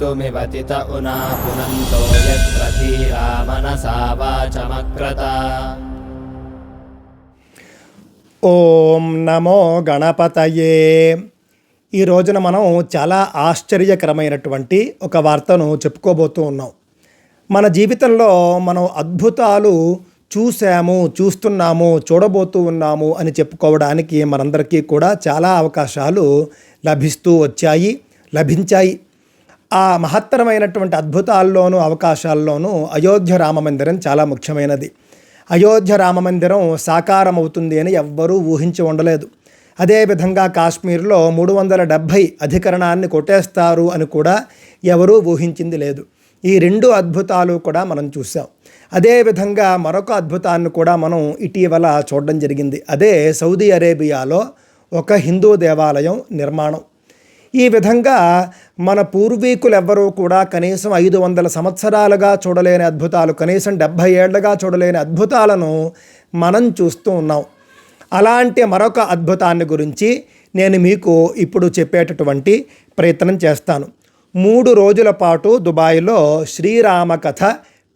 कर्तुमिवतित उना पुनन्तो यत्र धीरा मनसा वाचमक्रत ఓం నమో గణపతయే ఈ రోజున మనం చాలా ఆశ్చర్యకరమైనటువంటి ఒక వార్తను చెప్పుకోబోతూ ఉన్నాం మన జీవితంలో మనం అద్భుతాలు చూసాము చూస్తున్నాము చూడబోతూ ఉన్నాము అని చెప్పుకోవడానికి మనందరికీ కూడా చాలా అవకాశాలు లభిస్తూ వచ్చాయి లభించాయి ఆ మహత్తరమైనటువంటి అద్భుతాల్లోనూ అవకాశాల్లోనూ అయోధ్య రామ మందిరం చాలా ముఖ్యమైనది. అయోధ్య రామ మందిరం సాకారం అవుతుంది అని ఎవ్వరూ ఊహించి ఉండలేదు. అదేవిధంగా కాశ్మీర్లో మూడు వందల డెబ్భై అధికరణాన్ని కొట్టేస్తారు అని కూడా ఎవరూ ఊహించింది లేదు. ఈ రెండు అద్భుతాలు కూడా మనం చూసాం అదేవిధంగా మరొక అద్భుతాన్ని కూడా మనం ఇటీవల చూడడం జరిగింది. అదే సౌదీ అరేబియాలో ఒక హిందూ దేవాలయం నిర్మాణం. ఈ విధంగా మన పూర్వీకులు ఎవ్వరూ కూడా కనీసం ఐదు వందల సంవత్సరాలుగా చూడలేని అద్భుతాలు కనీసం డెబ్భై ఏళ్ళుగా చూడలేని అద్భుతాలను మనం చూస్తూ ఉన్నాం. అలాంటి మరొక అద్భుతాన్ని గురించి నేను మీకు ఇప్పుడు చెప్పేటటువంటి ప్రయత్నం చేస్తాను. మూడు రోజుల పాటు దుబాయ్లో శ్రీరామకథ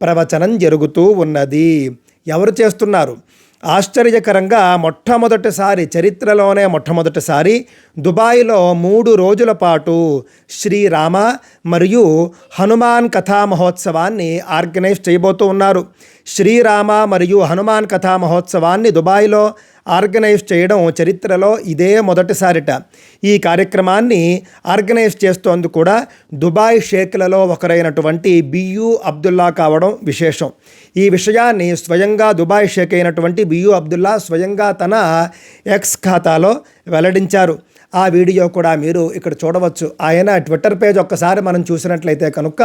ప్రవచనం జరుగుతూ ఉన్నది. ఎవరు చేస్తున్నారు? ఆశ్చర్యకరంగా మొట్టమొదటిసారి చరిత్రలోనే మొట్టమొదటిసారి దుబాయ్లో మూడు రోజుల పాటు శ్రీరామ మరియు హనుమాన్ కథా మహోత్సవాన్ని ఆర్గనైజ్ చేయబోతూ ఉన్నారు. శ్రీరామ మరియు హనుమాన్ కథా మహోత్సవాన్ని దుబాయ్లో ఆర్గనైజ్ చేయడం చరిత్రలో ఇదే మొదటిసారిట. ఈ కార్యక్రమాన్ని ఆర్గనైజ్ చేస్తోంది కూడా దుబాయ్ షేక్లలో ఒకరైనటువంటి బియు అబ్దుల్లా కావడం విశేషం. ఈ విషయాన్ని స్వయంగా దుబాయ్ షేక్ అయినటువంటి బియు అబ్దుల్లా స్వయంగా తన ఎక్స్ ఖాతాలో వెల్లడించారు. ఆ వీడియో కూడా మీరు ఇక్కడ చూడవచ్చు. ఆయన ట్విట్టర్ పేజ్ ఒక్కసారి మనం చూసినట్లయితే కనుక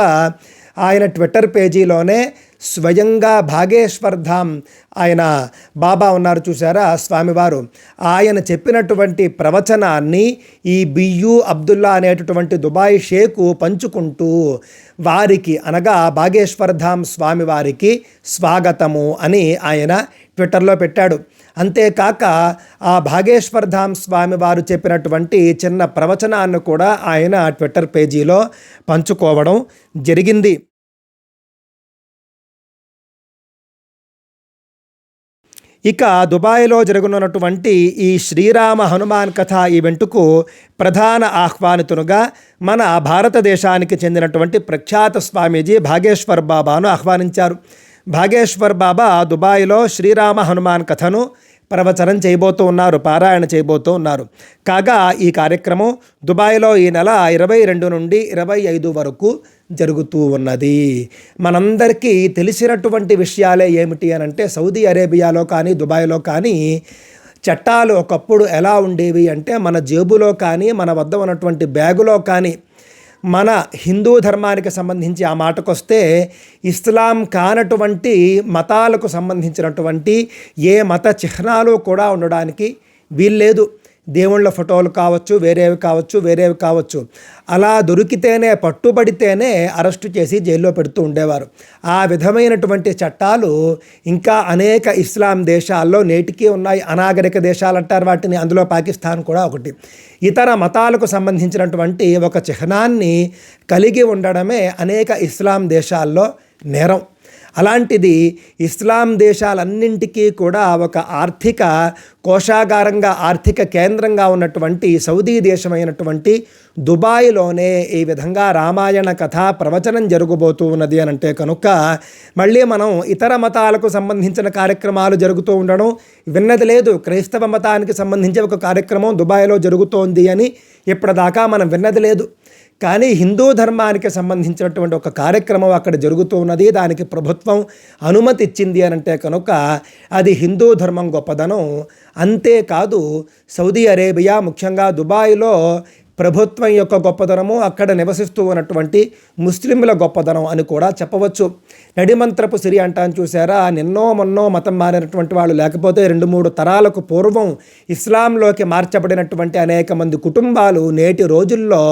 ఆయన ట్విట్టర్ పేజీలోనే స్వయంగా భాగేశ్వర్ధాం ఆయన బాబా ఉన్నారు చూసారా స్వామివారు. ఆయన చెప్పినటువంటి ప్రవచనాన్ని ఈ బియు అబ్దుల్లా అనేటటువంటి దుబాయ్ షేకు పంచుకుంటూ వారికి అనగా భాగేశ్వర్ధామ్ స్వామివారికి స్వాగతము అని ఆయన ట్విట్టర్లో పెట్టాడు. అంతేకాక ఆ భాగేశ్వర్ధామ్ స్వామివారు స్వామి వారు చెప్పినటువంటి చిన్న ప్రవచనాన్ని కూడా ఆయన ట్విట్టర్ పేజీలో పంచుకోవడం జరిగింది. ఇక దుబాయ్లో జరగనున్నటువంటి ఈ శ్రీరామ హనుమాన్ కథ ఈవెంటుకు ప్రధాన ఆహ్వానితునుగా మన భారతదేశానికి చెందినటువంటి ప్రఖ్యాత స్వామీజీ భాగేశ్వర్ బాబాను ఆహ్వానించారు. భాగేశ్వర్ బాబా దుబాయ్లో శ్రీరామ హనుమాన్ కథను ప్రవచనం చేయబోతూ ఉన్నారు పారాయణ చేయబోతూ ఉన్నారు. కాగా ఈ కార్యక్రమం దుబాయ్లో ఈ నెల ఇరవై రెండు నుండి ఇరవై ఐదు వరకు జరుగుతూ ఉన్నది. మనందరికీ తెలిసినటువంటి విషయాలే ఏమిటి అని అంటే సౌదీ అరేబియాలో కానీ దుబాయ్లో కానీ చట్టాలు ఒకప్పుడు ఎలా ఉండేవి అంటే మన జేబులో కానీ మన వద్ద ఉన్నటువంటి బ్యాగులో కానీ మన హిందూ ధర్మానికి సంబంధించి ఆ మాటకొస్తే ఇస్లాం కానటువంటి మతాలకు సంబంధించినటువంటి ఏ మత చిహ్నాలు కూడా ఉండడానికి వీల్లేదు. దేవుళ్ళ ఫోటోలు కావచ్చు వేరేవి కావచ్చు వేరేవి కావచ్చు. అలా దొరికితేనే పట్టుబడితేనే అరెస్టు చేసి జైల్లో పెడుతూ ఉండేవారు. ఆ విధమైనటువంటి చట్టాలు ఇంకా అనేక ఇస్లాం దేశాల్లో నేటికీ ఉన్నాయి. అనాగరిక దేశాలు అంటారు వాటిని. అందులో పాకిస్తాన్ కూడా ఒకటి. ఇతర మతాలకు సంబంధించినటువంటి ఒక చిహ్నాన్ని కలిగి ఉండడమే అనేక ఇస్లాం దేశాల్లో నేరం. అలాంటిది ఇస్లాం దేశాలన్నింటికీ కూడా ఒక ఆర్థిక కోశాగారంగా ఆర్థిక కేంద్రంగా ఉన్నటువంటి సౌదీ దేశమైనటువంటి దుబాయ్లోనే ఈ విధంగా రామాయణ కథ ప్రవచనం జరగబోతూ ఉన్నది అని అంటే కనుక మళ్ళీ మనం ఇతర మతాలకు సంబంధించిన కార్యక్రమాలు జరుగుతూ ఉండడం విన్నది లేదు. క్రైస్తవ మతానికి సంబంధించి ఒక కార్యక్రమం దుబాయ్లో జరుగుతోంది అని ఇప్పటిదాకా మనం విన్నది లేదు. కానీ హిందూ ధర్మానికి సంబంధించినటువంటి ఒక కార్యక్రమం అక్కడ జరుగుతూ ఉన్నది. దానికి ప్రభుత్వం అనుమతి ఇచ్చింది అని అంటే కనుక అది హిందూ ధర్మం గొప్పదనం. అంతేకాదు సౌదీ అరేబియా ముఖ్యంగా దుబాయ్లో ప్రభుత్వం యొక్క గొప్పదనము అక్కడ నివసిస్తూ ఉన్నటువంటి ముస్లింల గొప్పదనం అని కూడా చెప్పవచ్చు. నడిమంత్రపు సిరి అంటాను చూసారా నిన్నో మొన్నో మతం మారినటువంటి వాళ్ళు లేకపోతే రెండు మూడు తరాలకు పూర్వం ఇస్లాంలోకి మార్చబడినటువంటి అనేక మంది కుటుంబాలు నేటి రోజుల్లో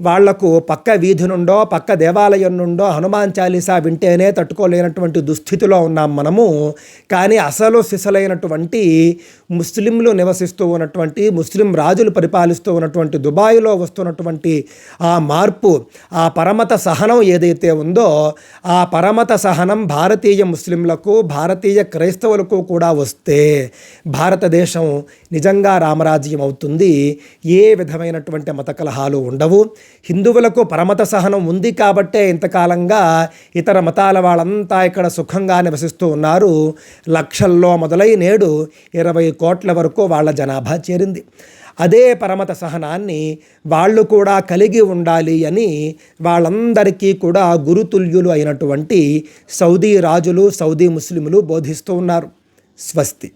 వాళ్ళకు పక్క వీధి నుండో పక్క దేవాలయం నుండో హనుమాన్ చాలీసా వింటేనే తట్టుకోలేనటువంటి దుస్థితిలో ఉన్నాం మనము. కానీ అసలు సిసలైనటువంటి ముస్లింలు నివసిస్తూ ఉన్నటువంటి ముస్లిం రాజులు పరిపాలిస్తూ ఉన్నటువంటి దుబాయ్లో వస్తున్నటువంటి ఆ మార్పు ఆ పరమత సహనం ఏదైతే ఉందో ఆ పరమత సహనం భారతీయ ముస్లింలకు భారతీయ క్రైస్తవులకు కూడా వస్తే భారతదేశం నిజంగా రామరాజ్యం అవుతుంది. ఏ విధమైనటువంటి మత కలహాలు ఉండవు. హిందువులకు పరమత సహనం ఉంది కాబట్టే ఇంతకాలంగా ఇతర మతాల వాళ్ళంతా ఇక్కడ సుఖంగా నివసిస్తూ ఉన్నారు. లక్షల్లో మొదలై నేడు ఇరవై కోట్ల వరకు వాళ్ళ జనాభా చేరింది. అదే పరమత సహనాన్ని వాళ్ళు కూడా కలిగి ఉండాలి అని వాళ్ళందరికీ కూడా గురుతుల్యులు అయినటువంటి సౌదీ రాజులు సౌదీ ముస్లిములు బోధిస్తూ ఉన్నారు. స్వస్తి.